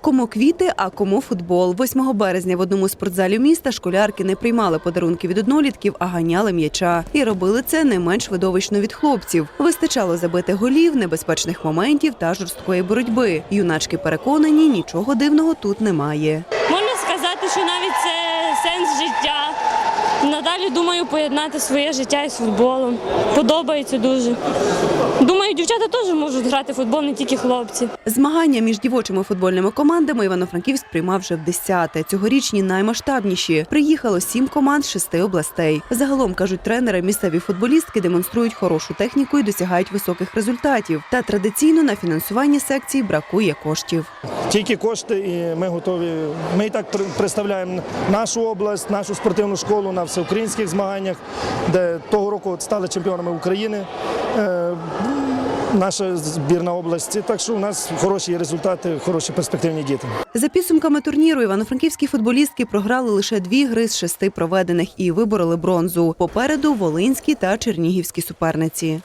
Кому квіти, а кому футбол. 8 березня в одному з спортзалів міста школярки не приймали подарунки від однолітків, а ганяли м'яча. І робили це не менш видовищно від хлопців. Вистачало забити голів, небезпечних моментів та жорсткої боротьби. Юначки переконані, нічого дивного тут немає. Можна сказати, що навіть це сенс. Надалі думаю поєднати своє життя із футболом. Подобається дуже. Думаю, дівчата теж можуть грати в футбол, не тільки хлопці. Змагання між дівочими футбольними командами Івано-Франківськ приймав вже в десяте. Цьогорічні наймасштабніші. Приїхало сім команд з шести областей. Загалом кажуть тренери, місцеві футболістки демонструють хорошу техніку і досягають високих результатів. Та традиційно на фінансування секцій бракує коштів. Тільки кошти, і ми готові. Ми і так представляємо нашу область, нашу спортивну школу на всеукраїнських змаганнях, де того року стали чемпіонами України. Е, Наша збірна області, так що у нас хороші результати, хороші перспективні діти. За підсумками турніру івано-франківські футболістки програли лише дві гри з шести проведених і вибороли бронзу. Попереду волинські та чернігівські суперниці.